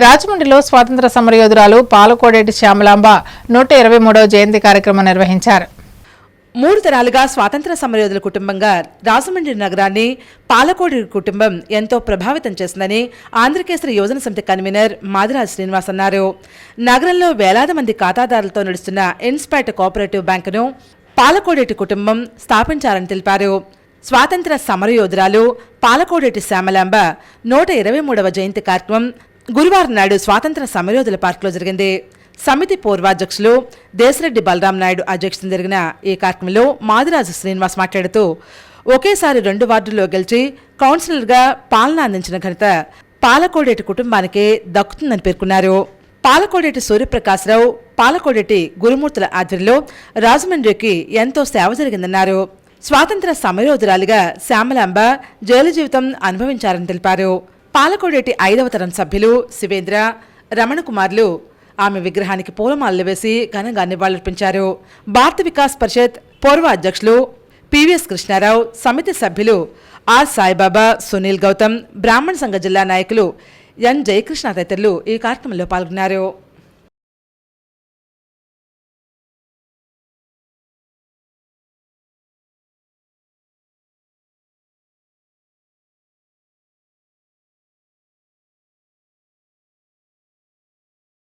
రాజమండ్రిలో స్వాతంత్ర సమరయోధురాలు పాలకోడేటి శ్యామలాంబ నూట ఇరవై మూడవ జయంతి కార్యక్రమం నిర్వహించారు. మూడు తరాలుగా స్వాతంత్ర సమరయోధుల కుటుంబంగా రాజమండ్రి నగరాన్ని పాలకోడి కుటుంబం ఎంతో ప్రభావితం చేసిందని ఆంధ్రకేసరి యోజన సమితి కన్వీనర్ మాదిరాజ్ శ్రీనివాస్ అన్నారు. నగరంలో వేలాది మంది ఖాతాదారులతో నడుస్తున్న ఇన్స్పైట్ కోఆపరేటివ్ బ్యాంకును పాలకోడేటి కుటుంబం స్థాపించారని తెలిపారు. స్వాతంత్ర సమరయోధురాలు పాలకోడేటి శ్యామలాంబ నూట ఇరవై మూడవ జయంతి కార్యక్రమం గురువారం నాడు స్వాతంత్ర సమరయోధుల పార్కులో జరిగింది. సమితి పూర్వాధ్యక్షులు దేశరెడ్డి బలరాం నాయుడు అధ్యక్షతన జరిగిన ఈ కార్యక్రమంలో మాదిరాజు శ్రీనివాస్ మాట్లాడుతూ ఒకేసారి రెండు వార్డుల్లో గెలిచి కౌన్సిలర్గా పాలన అందించిన ఘనత పాలకోడేటి కుటుంబానికే దక్కుతుందని పేర్కొన్నారు. పాలకోడేటి సూర్యప్రకాశ్రావు పాలకోడేటి గురుమూర్తుల ఆధ్వర్యంలో రాజమండ్రికి ఎంతో సేవ జరిగిందన్నారు. స్వాతంత్ర సమరయోధురాలిగా శ్యామలాంబ జైలు జీవితం అనుభవించారని తెలిపారు. పాలకోడేటి ఐదవ తరం సభ్యులు శివేంద్ర రమణ కుమార్లు. ఆమె విగ్రహానికి పూలమాలలు వేసి ఘనంగా నివాళులర్పించారు. భారత వికాస్ పరిషత్ పూర్వ అధ్యక్షులు పివిఎస్ కృష్ణారావు సమితి సభ్యులు ఆర్ సాయిబాబా సునీల్ గౌతమ్ బ్రాహ్మణ సంఘ జిల్లా నాయకులు ఎన్ జయకృష్ణ తదితరులు ఈ కార్యక్రమంలో పాల్గొన్నారు.